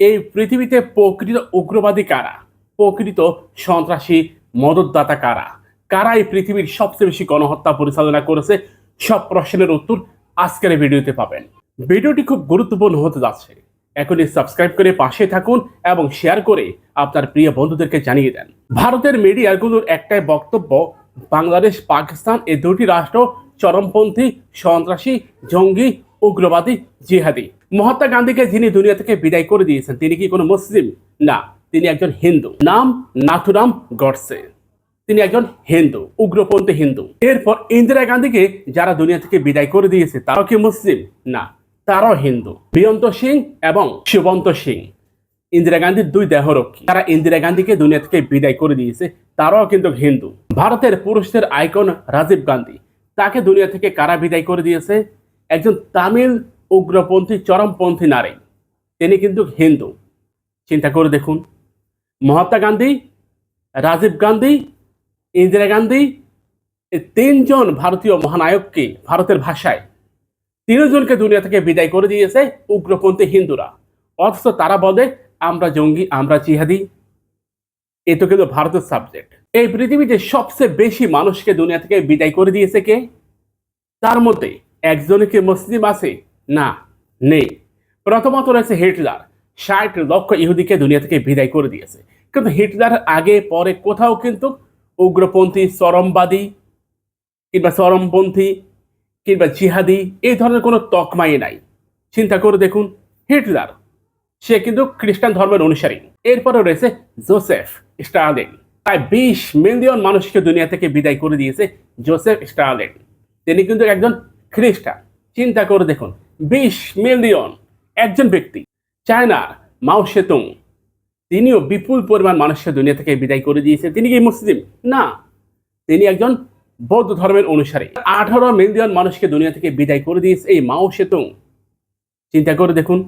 এই পৃথিবীতে প্রকৃত উগ্রবাদী কারা? প্রকৃত সন্ত্রাসী মদতদাতা কারা? কারা এই পৃথিবীর সবচেয়ে বেশি গণহত্যা পরিচালনা করেছে? সব প্রশ্নের উত্তর আজকের ভিডিওতে পাবেন। ভিডিওটি খুব গুরুত্বপূর্ণ হতে যাচ্ছে। এখনই সাবস্ক্রাইব করে পাশে থাকুন এবং শেয়ার করে আপনার প্রিয় বন্ধুদেরকে জানিয়ে দেন। ভারতের মিডিয়াগুলোর একটাই বক্তব্য, বাংলাদেশ, পাকিস্তান, এই দুটি রাষ্ট্র চরমপন্থী, সন্ত্রাসী, জঙ্গি উগ্রবাদী জিহাদি। মহাত্মা গান্ধীকে যিনি দুনিয়া থেকে বিদায় করে দিয়েছেন, তিনি কি কোনো মুসলিম? না, তিনি একজন হিন্দু। নাম নাথুরাম গডসে। তিনি একজন হিন্দু, উগ্রপন্থী হিন্দু। এরপর ইন্দিরা গান্ধীকে যারা দুনিয়া থেকে বিদায় করে দিয়েছে, তারাও কি মুসলিম? না, তারাও হিন্দু। বিয়ন্ত সিং এবং শিবন্ত সিং। ইন্দিরা গান্ধীর দুই দেহরক্ষী। তারা ইন্দিরা গান্ধীকে দুনিয়া থেকে বিদায় করে দিয়েছে, তারাও কিন্তু হিন্দু। ভারতের পুরুষদের আইকন রাজীব গান্ধী। তাকে দুনিয়া থেকে কারা বিদায় করে দিয়েছে? একজন তামিল উগ্রপন্থী, চরমপন্থী নারী। তিনি কিন্তু হিন্দু। চিন্তা করে দেখুন। মহাত্মা গান্ধী, রাজীব গান্ধী, ইন্দিরা গান্ধী, এই তিনজন ভারতীয় মহানায়ককে ভারতের ভাষায় তিনজনকে দুনিয়া থেকে বিদায় করে দিয়েছে উগ্রপন্থী হিন্দুরা। অথচ তারা বলে, আমরা জঙ্গি, আমরা জিহাদি। এ তো কিন্তু ভারতের সাবজেক্ট এই পৃথিবীতে সবচেয়ে বেশি মানুষকে দুনিয়া থেকে বিদায় করে দিয়েছে কে? তার মধ্যে একজনে কি মুসলিম আছে? না, নেই। প্রথমত রয়েছে হিটলার। ষাট লক্ষ ইহুদিকে দুনিয়া থেকে বিদায় করে দিয়েছে। কিন্তু হিটলার আগে, পরে কোথাও কিন্তু উগ্রপন্থী, চরমবাদী কিংবা চরমপন্থী কিংবা জিহাদি এই ধরনের কোনো তকমাই নাই। চিন্তা করে দেখুন, হিটলার, সে কিন্তু খ্রিস্টান ধর্মের অনুসারী। এরপরে রয়েছে জোসেফ স্টালিন। প্রায় বিশ মিলিয়ন মানুষকে দুনিয়া থেকে বিদায় করে দিয়েছে জোসেফ স্টালিন। তিনি কিন্তু একজন খ্রিস্টান। চিন্তা করে দেখুন, বিশ মিলিয়ন একজন ব্যক্তি চায়না মাও সেতুং। তিনিও বিপুল পরিমাণ মানুষকে দুনিয়া থেকে বিদায় করে দিয়েছে তিনি কি মুসলিম? না। তিনি একজন বৌদ্ধ ধর্মের অনুসারী। আঠারো মিলিয়ন মানুষকে দুনিয়া থেকে বিদায় করে দিয়েছে এই মাও সেতুং। চিন্তা করে দেখুন,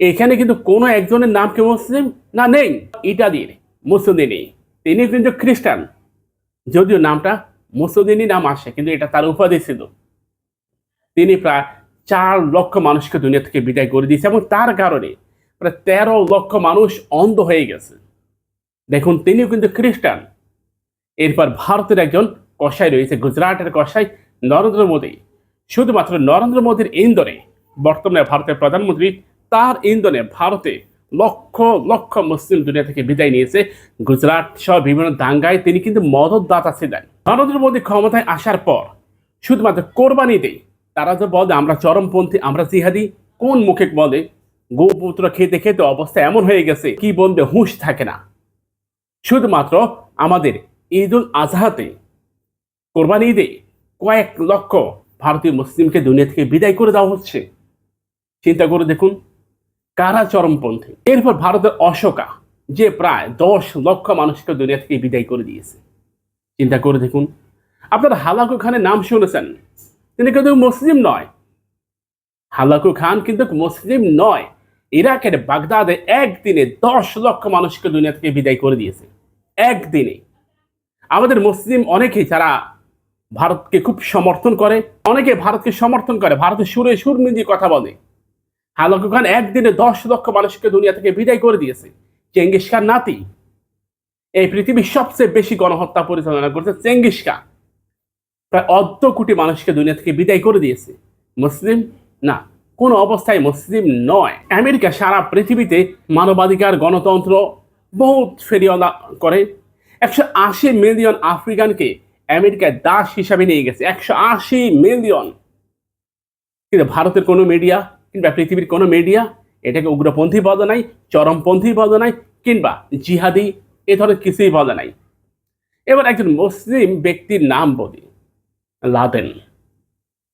এখানে কিন্তু কোনো একজনের নাম কি মুসলিম? না, নেই। ইটালির মুসলিনী, তিনি কিন্তু খ্রিস্টান। যদিও নামটা মুসলিনী নাম আসে, কিন্তু এটা তার উপাধি ছিল। তিনি প্রায় চার লক্ষ মানুষকে দুনিয়া থেকে বিদায় করে দিয়েছে এবং তার কারণে প্রায় তেরো লক্ষ মানুষ অন্ধ হয়ে গেছে। দেখুন, তিনিও কিন্তু খ্রিস্টান। এরপর ভারতের একজন কষাই রয়েছে, গুজরাটের কষাই নরেন্দ্র মোদী। শুধুমাত্র নরেন্দ্র মোদীর ইন্দোরে বর্তমানে ভারতের প্রধানমন্ত্রী তার ইন্ধনে ভারতে লক্ষ লক্ষ মুসলিম দুনিয়া থেকে বিদায় নিয়েছে। গুজরাট সহ বিভিন্ন দাঙ্গায় তিনি কিন্তু মদতদাতা ছিলেন। নরেন্দ্র মোদী ক্ষমতায় আসার পর শুধুমাত্র কোরবানি দেয় তারা যে বলে, আমরা চরমপন্থী, আমরা জিহাদি কোন মুখে বলে? গোপুত্র খেতে খেতে অবস্থা এমন হয়ে গেছে, কি বলবে হুঁশ থাকে না। শুধুমাত্র আমাদের ঈদ উল আজহাতে, কোরবানি ঈদে কয়েক লক্ষ ভারতীয় মুসলিমকে দুনিয়া থেকে বিদায় করে দেওয়া হচ্ছে। চিন্তা করে দেখুন, কারা চরমপন্থী? এরপর ভারতের অশোকা, যে প্রায় দশ লক্ষ মানুষকে দুনিয়া থেকে বিদায় করে দিয়েছে। চিন্তা করে দেখুন, আপনার হালাকু খানের নাম শুনেছেন? তিনি কিন্তু মুসলিম নয়। হালাকু খান কিন্তু মুসলিম নয়। ইরাকের বাগদাদে একদিনে দশ লক্ষ মানুষকে দুনিয়া থেকে বিদায় করে দিয়েছে। একদিনে। আমাদের মুসলিম অনেকেই যারা ভারতকে খুব সমর্থন করে, অনেকে ভারতকে সমর্থন করে, ভারতের সুরে সুর মিলিয়ে কথা বলে। হালাকু খান একদিনে দশ লক্ষ মানুষকে দুনিয়া থেকে বিদায় করে দিয়েছে। চেঙ্গিস খান নাতি। এই পৃথিবীর সবচেয়ে বেশি গণহত্যা পরিচালনা করছে চেঙ্গিস খান। প্রায় অর্ধ কোটি মানুষকে দুনিয়া থেকে বিদায় করে দিয়েছে। মুসলিম? না। কোন অবস্থায় মুসলিম নয়। আমেরিকা সারা পৃথিবীতে মানবাধিকার, গণতন্ত্র বহুত ফেরিওয়ালা করে। একশো আশি মিলিয়ন আফ্রিকানকে আমেরিকায় দাস হিসাবে নিয়ে গেছে। একশো আশি মিলিয়ন। কিন্তু ভারতের কোনো মিডিয়া কিংবা পৃথিবীর কোনো মিডিয়া এটাকে উগ্রপন্থী বলে নাই চরমপন্থী বলে নাই কিংবা জিহাদি, এ ধরনের কিছুই বলে নাই। এবার একজন মুসলিম ব্যক্তির নাম বলি। লাদেন।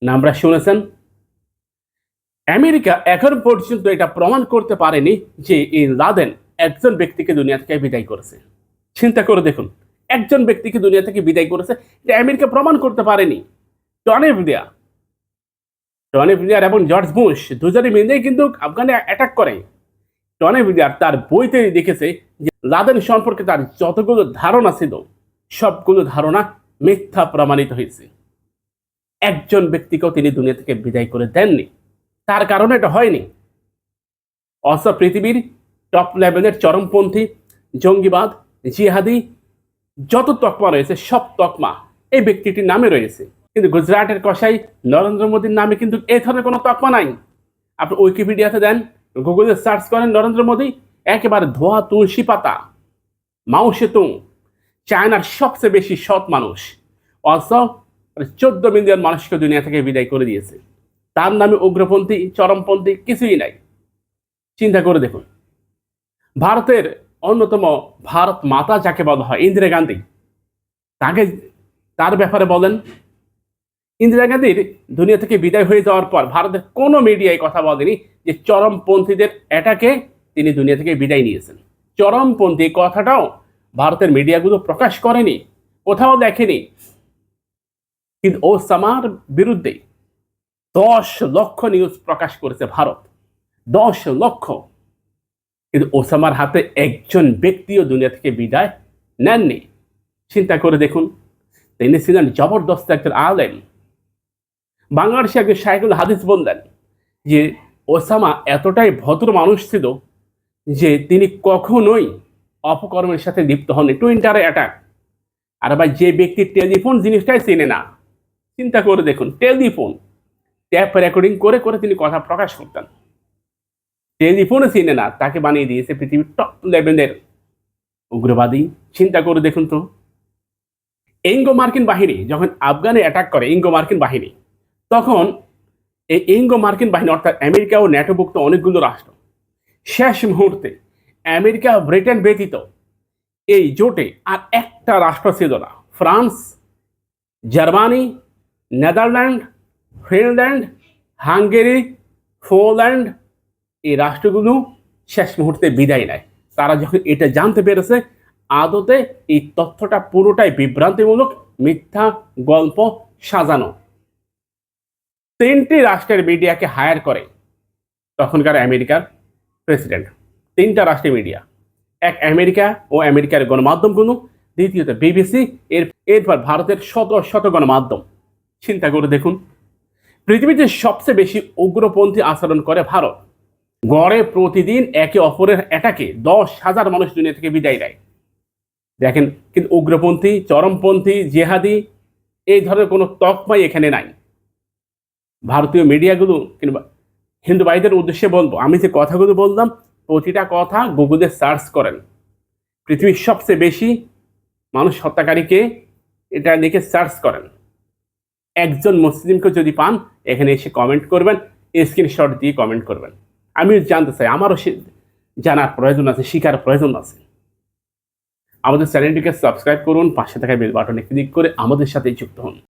নামটা শুনেছেন? আমেরিকা এখন পর্যন্ত এটা প্রমাণ করতে পারেনি যে এই লাদেন একজন ব্যক্তিকে দুনিয়া থেকে বিদায় করেছে। চিন্তা করে দেখুন, একজন ব্যক্তিকে দুনিয়া থেকে বিদায় করেছে, এটা আমেরিকা প্রমাণ করতে পারেনি। টনি ব্লিয়ার টনি ব্লিয়ার এবং জর্জ বুশ দুজনে মিলেই কিন্তু আফগানে অ্যাটাক করে। টনি ব্লিয়ার তার বইতে দেখেছে যে লাদেন সম্পর্কে তার যতগুলো ধারণা ছিল, সবগুলো ধারণা মিথ্যা প্রমাণিত হয়েছে। একজন ব্যক্তিকেও তিনি দুনিয়া থেকে বিদায় করে দেননি। তার কারণে এটা হয়নি। অথচ পৃথিবীর টপ লেভেলের চরমপন্থী, জঙ্গিবাদ, জিহাদি, যত তকমা রয়েছে, সব তকমা এই ব্যক্তিটির নামে রয়েছে। কিন্তু গুজরাটের কসাই নরেন্দ্র মোদীর নামে কিন্তু এই ধরনের কোনো তকমা নাই। আপনি উইকিপিডিয়াতে দেন, গুগলে সার্চ করেন নরেন্দ্র মোদী, একেবারে ধোয়া, তুলসী পাতা, মাও সেতুং, চায়নার সবচেয়ে বেশি সৎ মানুষ। অথচ চোদ্দ মিলিয়ন মানুষকে দুনিয়া থেকে বিদায় করে দিয়েছে। তার নামে উগ্রপন্থী, চরমপন্থী কিছুই নাই। চিন্তা করে দেখুন। ভারতের অন্যতম ভারত মাতা যাকে বলা হয়, ইন্দিরা গান্ধী। তাকে তার ব্যাপারে বলেন, ইন্দিরা গান্ধীর দুনিয়া থেকে বিদায় হয়ে যাওয়ার পর ভারতের কোনো মিডিয়ায় কথা বলেনি যে চরমপন্থীদের অ্যাটাকে তিনি দুনিয়া থেকে বিদায় নিয়েছেন। চরমপন্থী কথাটাও ভারতের মিডিয়াগুলো প্রকাশ করেনি, কোথাও দেখেনি। কিন্তু ওসামার বিরুদ্ধে দশ লক্ষ নিউজ প্রকাশ করেছে ভারত। দশ লক্ষ। কিন্তু ওসামার হাতে একজন ব্যক্তিও দুনিয়া থেকে বিদায় নেননি। চিন্তা করে দেখুন, তিনি ছিলেন জবরদস্ত একজন আলেম। বাংলাদেশে একজন শাইকুল হাদিস বললেন যে, ওসামা এতটাই ভদ্র মানুষ ছিল যে তিনি কখনোই অপকর্মের সাথে লিপ্ত হননি। টুইন্টারে অ্যাটাক আর ভাই, যে ব্যক্তি টেলিফোন জিনিসটাই চেনে না। চিন্তা করে দেখুন, টেলিফোন। ট্যাপ রেকর্ডিং করে করে তিনি কথা প্রকাশ করতেন। টেলিফোনে চিনে না, তাকে বানিয়ে দিয়েছে পৃথিবীর টপ লেভেলের উগ্রবাদী। চিন্তা করে দেখুন তো। ইঙ্গো মার্কিন বাহিনী যখন আফগানে অ্যাটাক করে, ইঙ্গো মার্কিন বাহিনী, তখন এই ইঙ্গো মার্কিন বাহিনী, অর্থাৎ আমেরিকা ও ন্যাটোভুক্ত অনেকগুলো রাষ্ট্র, শেষ মুহূর্তে আমেরিকা ব্রিটেন ব্যতীত এই জোটে আর একটা রাষ্ট্র ছিল না, France, Germany Netherland, Finland, Hungary, Poland এই রাষ্ট্রগুলো শেষ মুহূর্তে বিদায় নেয়। তারা যখন এটা জানতে পেরেছে, আদতে এই তথ্যটা পুরোটাই বিভ্রান্তিমূলক, মিথ্যা গল্প সাজানো। তিনটি রাষ্ট্রের মিডিয়াকে হায়ার করে তখনকার আমেরিকার প্রেসিডেন্ট। তিনটা রাষ্ট্রের মিডিয়া। এক আমেরিকা ও আমেরিকার গণমাধ্যমগুলো, দ্বিতীয়ত বিবিসি, এর, এরপর ভারতের শত শত গণমাধ্যম। চিন্তা করে দেখুন। পৃথিবীতে সবচেয়ে বেশি উগ্রপন্থী আচরণ করে ভারত। গড়ে প্রতিদিন একে অপরের অ্যাটাকে দশ হাজার মানুষ দুনিয়া থেকে বিদায় দেয় দেখেন, কিন্তু উগ্রপন্থী, চরমপন্থী, জেহাদি, এই ধরনের কোনো তকমাই এখানে নাই। ভারতীয় মিডিয়াগুলো কিংবা হিন্দু ভাইদের উদ্দেশ্যে বলব, আমি যে কথাগুলো বললাম, প্রতিটা কথা গুগলে সার্চ করেন। পৃথিবীর সবচেয়ে বেশি মানুষ হত্যাকারীকে এটা লিখে সার্চ করেন। একজন মুসলিমকে যদি পান, এখানে এসে কমেন্ট করবেন স্ক্রিনশট দিয়ে কমেন্ট করবেন। আমি জানতে চাই, আমারও সে জানার প্রয়োজন আছে, শিকার প্রয়োজন আছে। আমাদের চ্যানেলটিকে সাবস্ক্রাইব করুন, পাশে থাকা বেল বাটনে ক্লিক করে আমাদের সাথে যুক্ত হন।